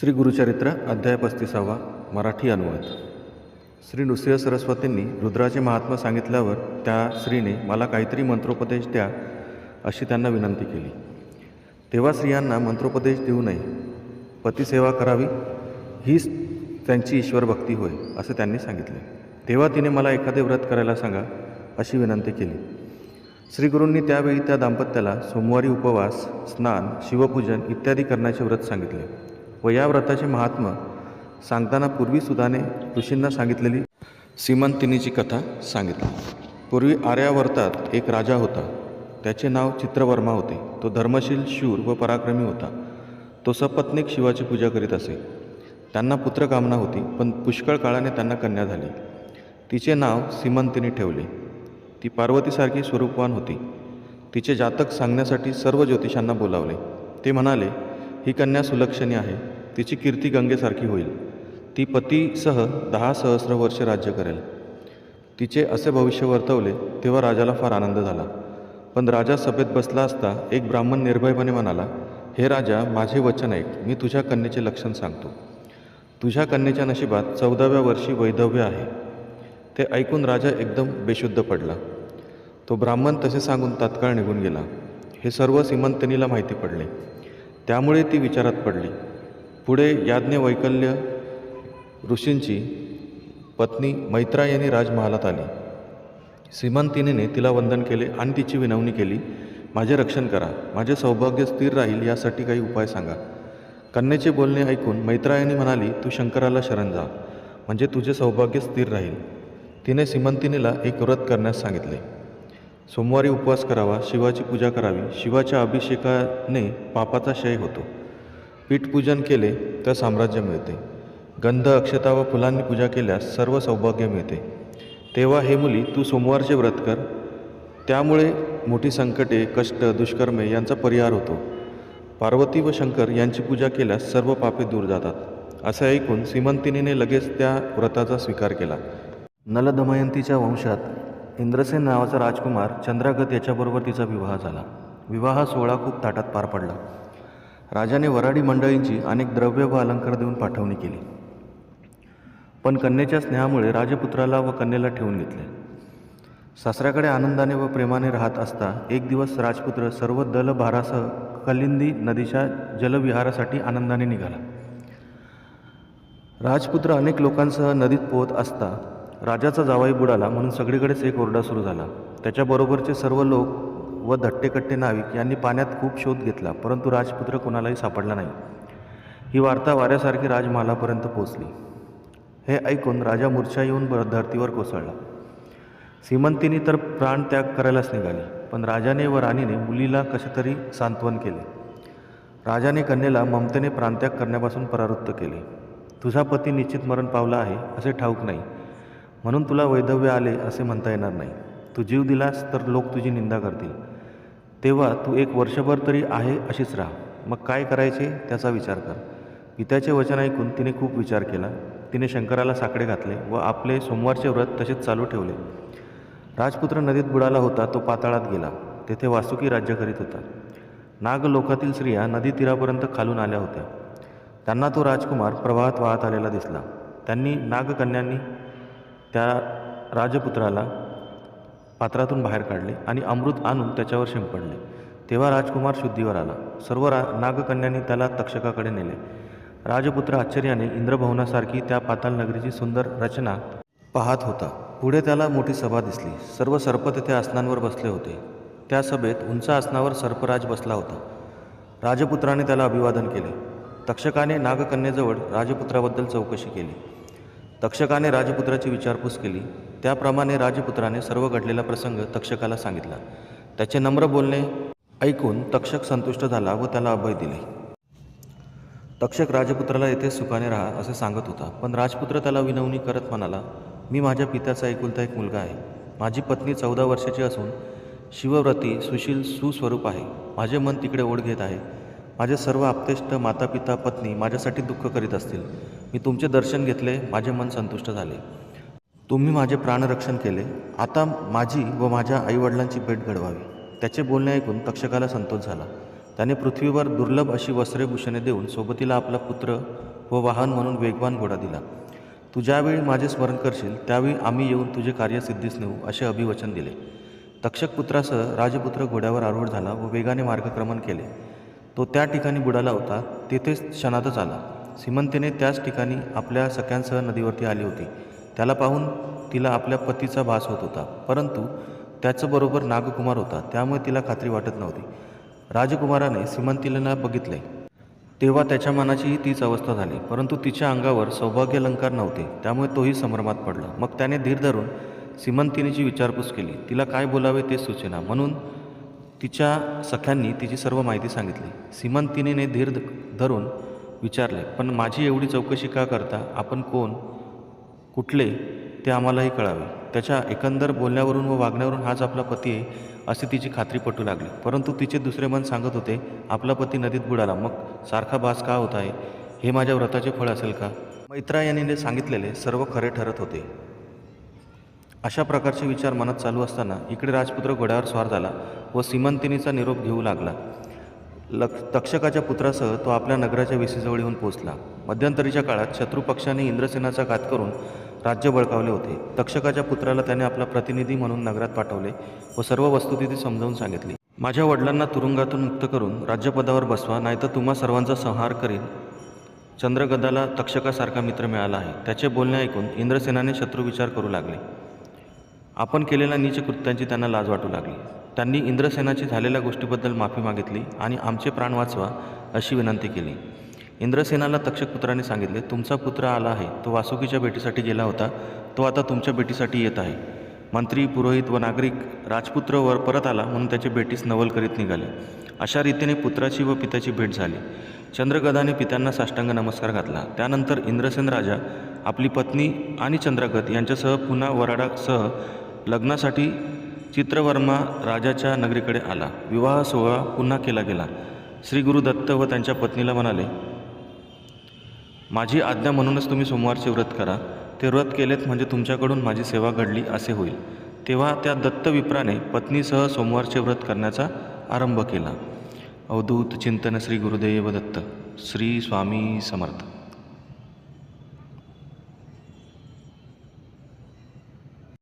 श्री गुरुचरित्र अध्याय पस्तीसावा मराठी अनुवाद. श्री नृसिंह सरस्वतींनी रुद्राचे महात्मा सांगितल्यावर त्या स्त्रीने मला काहीतरी मंत्रोपदेश द्या अशी त्यांना विनंती केली. तेव्हा स्त्रियांना मंत्रोपदेश देऊ नये. पतिसेवा करावी हीच त्यांची ईश्वर भक्ती होय असे त्यांनी सांगितले. तेव्हा तिने मला एखादे व्रत करायला सांगा अशी विनंती केली. श्रीगुरूंनी त्यावेळी त्या दाम्पत्याला सोमवारी उपवास स्नान शिवपूजन इत्यादी करण्याचे व्रत सांगितले. व या व्रताचे महात्म सांगताना पूर्वी सुधाने ऋषींना सांगितलेली सीमंतिनीची कथा सांगितली. पूर्वी आर्यावर्तात एक राजा होता. त्याचे नाव चित्रवर्मा होते. तो धर्मशील शूर व पराक्रमी होता. तो सपत्नीक शिवाची पूजा करीत असे. त्यांना पुत्रकामना होती पण पुष्कळ काळाने त्यांना कन्या झाली. तिचे नाव सीमंतिनी ठेवले. ती पार्वतीसारखी स्वरूपवान होती. तिचे जातक सांगण्यासाठी सर्व ज्योतिषांना बोलावले. ते म्हणाले ही कन्या सुलक्षणी आहे. तिची कीर्ती गंगेसारखी होईल. ती पतीसह दहा सहस्र वर्ष राज्य करेल. तिचे असे भविष्य वर्तवले तेव्हा राजाला फार आनंद झाला. पण राजा सभेत बसला असता एक ब्राह्मण निर्भयपणे म्हणाला हे राजा माझे वचन ऐक. मी तुझ्या कन्येचे लक्षण सांगतो. तुझ्या कन्येच्या नशिबात चौदाव्या वर्षी वैधव्य आहे. ते ऐकून राजा एकदम बेशुद्ध पडला. तो ब्राह्मण तसे सांगून तात्काळ निघून गेला. हे सर्व सीमंतनीला माहिती पडले. त्यामुळे ती विचारात पडली. पुढे याज्ञवैकल्य ऋषींची पत्नी मैत्रायणी राजमहालात आली. श्रीमंतिनीने तिला वंदन केले आणि तिची विनवणी केली माझे रक्षण करा माझे सौभाग्य स्थिर राहील यासाठी काही उपाय सांगा. कन्येचे बोलणे ऐकून मैत्रायणी म्हणाली तू शंकराला शरण जा म्हणजे तुझे सौभाग्य स्थिर राहील. तिने सीमंतिनीला एक व्रत करण्यास सांगितले. सोमवारी उपवास करावा शिवाची पूजा करावी शिवाच्या अभिषेकाने पापाचा क्षय होतो. पीठपूजन केले तर साम्राज्य मिळते. गंध अक्षता व फुलांनी पूजा केल्यास सर्व सौभाग्य मिळते. तेव्हा हे मुली तू सोमवारचे व्रत कर. त्यामुळे मोठी संकटे कष्ट दुष्कर्मे यांचा परिहार होतो. पार्वती व शंकर यांची पूजा केल्यास सर्व पापे दूर जातात. असे ऐकून सीमंतिनीने लगेच त्या व्रताचा स्वीकार केला. नलदमयंतीच्या वंशात इंद्रसेन नावाचा राजकुमार चंद्रागत याच्याबरोबर तिचा विवाह झाला. विवाह सोहळा खूप ताटात पार पडला. राजाने वराडी मंडळींची अनेक द्रव्य व अलंकार देऊन पाठवणी केली. पण कन्येच्या स्नेहामुळे राजपुत्राला व कन्येला ठेवून घेतले. सासऱ्याकडे आनंदाने व प्रेमाने राहत असता एक दिवस राजपुत्र सर्व दलभारासह कलिंदी नदीच्या जलविहारासाठी आनंदाने निघाला. राजपुत्र अनेक लोकांसह नदीत पोहत असता राजाचा जावाई बुडाला म्हणून सगळीकडेच एक ओरडा सुरू झाला. त्याच्याबरोबरचे सर्व लोक व धट्टेकट्टे नाविक यांनी पाण्यात खूप शोध घेतला परंतु राजपुत्र कोणालाही सापडला नाही. ही वार्ता वाऱ्यासारखी राजमहालापर्यंत पोचली हे ऐकून राजा मूर्छा येऊन धर्तीवर कोसळला. सीमंतीने तर प्राणत्याग करायलाच निघाली पण राजाने व राणीने मुलीला कसेतरी सांत्वन केले. राजाने कन्येला ममतेने प्राणत्याग करण्यापासून परावृत्त केले. तुझा पती निश्चित मरण पावला आहे असे ठाऊक नाही. म्हणून तुला वैधव्य आले असे म्हणता येणार नाही. तू जीव दिलास तर लोक तुझी निंदा करतील. तेव्हा तू एक वर्षभर तरी आहे अशीच राहा. मग काय करायचे त्याचा विचार कर. पित्याचे वचन ऐकून तिने खूप विचार केला. तिने शंकराला साकडे घातले व आपले सोमवारचे व्रत तसेच चालू ठेवले. राजपुत्र नदीत बुडाला होता तो पाताळात गेला. तेथे वासुकी राज्य करीत होता. नाग लोकातील स्त्रिया नदी तीरापर्यंत खालून आल्या होत्या. त्यांना तो राजकुमार प्रवाहात वाहत आलेला दिसला. त्यांनी नागकन्यांनी त्या राजपुत्राला पात्रातून बाहेर काढले आणि अमृत आणून त्याच्यावर शिंपडले. तेव्हा राजकुमार शुद्धीवर आला. सर्व रा नागकन्यांनी त्याला तक्षकाकडे नेले. राजपुत्र आश्चर्याने इंद्रभवनासारखी त्या पाताल नगरीची सुंदर रचना पाहत होता. पुढे त्याला मोठी सभा दिसली. सर्व सर्प तेथे आसनांवर बसले होते. त्या सभेत उंच आसनावर सर्पराज बसला होता. राजपुत्राने त्याला अभिवादन केले. तक्षकाने नागकन्येजवळ राजपुत्राबद्दल चौकशी केली. तक्षकाने राजपुत्राची विचारपूस केली. त्याप्रमाणे राजपुत्राने सर्व घडलेला प्रसंग तक्षकाला सांगितला. त्याचे नम्र बोलणे ऐकून तक्षक संतुष्ट झाला व त्याला अभय दिले. तक्षक राजपुत्राला येथे सुखाने राहा असे सांगत होता. पण राजपुत्र त्याला विनवणी करत म्हणाला मी माझ्या पित्याचा एकुलता एक मुलगा आहे. माझी पत्नी चौदा वर्षाची असून शिवव्रती सुशील सुस्वरूप आहे. माझे मन तिकडे ओढ घेत आहे. माझे सर्व आप्तेष्ट माता पिता पत्नी माझ्यासाठी दुःख करीत असतील. मी तुमचे दर्शन घेतले माझे मन संतुष्ट झाले. तुम्ही माझे प्राणरक्षण केले. आता माझी व माझ्या आईवडिलांची भेट घडवावी. त्याचे बोलणे ऐकून तक्षकाला संतोष झाला. त्याने पृथ्वीवर दुर्लभ अशी वस्त्रे भूषणे देऊन सोबतीला आपला पुत्र व वाहन म्हणून वेगवान घोडा दिला. तू ज्यावेळी माझे स्मरण करशील त्यावेळी आम्ही येऊन तुझे कार्य सिद्धीस नेऊ असे अभिवचन दिले. तक्षक पुत्रासह राजपुत्र घोड्यावर आरूढ झाला व वेगाने मार्गक्रमण केले. तो त्या ठिकाणी बुडाला होता तेथेच क्षणातच आला. सीमंतीने त्याच ठिकाणी आपल्या सख्यांसह नदीवरती आली होती. त्याला पाहून तिला आपल्या पतीचा भास होत होता. परंतु त्याचबरोबर नागकुमार होता त्यामुळे तिला खात्री वाटत नव्हती. राजकुमाराने सीमंतीला बघितले. तेव्हा त्याच्या मनाचीही तीच अवस्था झाली. परंतु तिच्या अंगावर सौभाग्य अलंकार नव्हते त्यामुळे तोही संभ्रमात पडला. मग त्याने धीर धरून सीमंतिनीची विचारपूस केली. तिला काय बोलावे ते सूचना. म्हणून तिच्या सख्यांनी तिची सर्व माहिती सांगितली. सीमंतिनीने धीर धरून विचारले पण माझी एवढी चौकशी का करता? आपण कोण? कुठले? ते आम्हालाही कळावे. त्याच्या एकंदर बोलण्यावरून व वागण्यावरून हाच आपला पती आहे अशी तिची खात्री पटू लागली. परंतु तिचे दुसरे मन सांगत होते आपला पती नदीत बुडाला. मग सारखा भास का होत आहे? हे माझ्या व्रताचे फळ असेल का? मैत्रा मैत्रायनीने सांगितलेले सर्व खरे ठरत होते. अशा प्रकारचे विचार मनात चालू असताना इकडे राजपुत्र घोड्यावर स्वार झाला व सीमंतिनीचा निरोप घेऊ लागला. लक्ष तक्षकाच्या पुत्रासह तो आपल्या नगराच्या विसीजवळ येऊन पोहोचला. मध्यंतरीच्या काळात शत्रुपक्षाने इंद्रसेनाचा घात करून राज्य बळकावले होते. तक्षकाच्या पुत्राला त्याने आपला प्रतिनिधी म्हणून नगरात पाठवले व सर्व वस्तुस्थिती समजावून सांगितली. माझ्या वडिलांना तुरुंगातून मुक्त करून राज्यपदावर बसवा नाहीतर तुम्हा सर्वांचा संहार करीन. चंद्रगदाला तक्षकासारखा मित्र मिळाला आहे. त्याचे बोलणे ऐकून इंद्रसेनाने शत्रू विचार करू लागले. आपण केलेल्या नीच कृत्यांची त्यांना लाज वाटू लागली. त्यांनी इंद्रसेनाची झालेल्या गोष्टीबद्दल माफी मागितली आणि आमचे प्राण वाचवा अशी विनंती केली. इंद्रसेनाला तक्षकपुत्राने सांगितले तुमचा पुत्र आला आहे. तो वासुकीच्या भेटीसाठी गेला होता. तो आता तुमच्या भेटीसाठी येत आहे. मंत्री पुरोहित व नागरिक राजपुत्र वर परत आला म्हणून त्याची भेटीस नवल करीत निघाले. अशा रीतीने पुत्राची व पित्याची भेट झाली. चंद्रगदाने पित्यांना साष्टांग नमस्कार घातला. त्यानंतर इंद्रसेन राजा आपली पत्नी आणि चंद्रगद यांच्यासह पुन्हा वराडासह लग्नासाठी चित्रवर्मा राजाच्या नगरीकडे आला. विवाह सोहळा पुन्हा केला गेला. श्री गुरु दत्त व त्यांच्या पत्नीला म्हणाले माझी आज्ञा म्हणूनच तुम्ही सोमवारचे व्रत करा. ते व्रत केलेत म्हणजे तुमच्याकडून माझी सेवा घडली असे होईल. तेव्हा त्या दत्त विप्राने पत्नीसह सोमवारचे व्रत करण्याचा आरंभ केला. अवधूत चिंतन श्री गुरुदेव दत्त. श्री स्वामी समर्थ.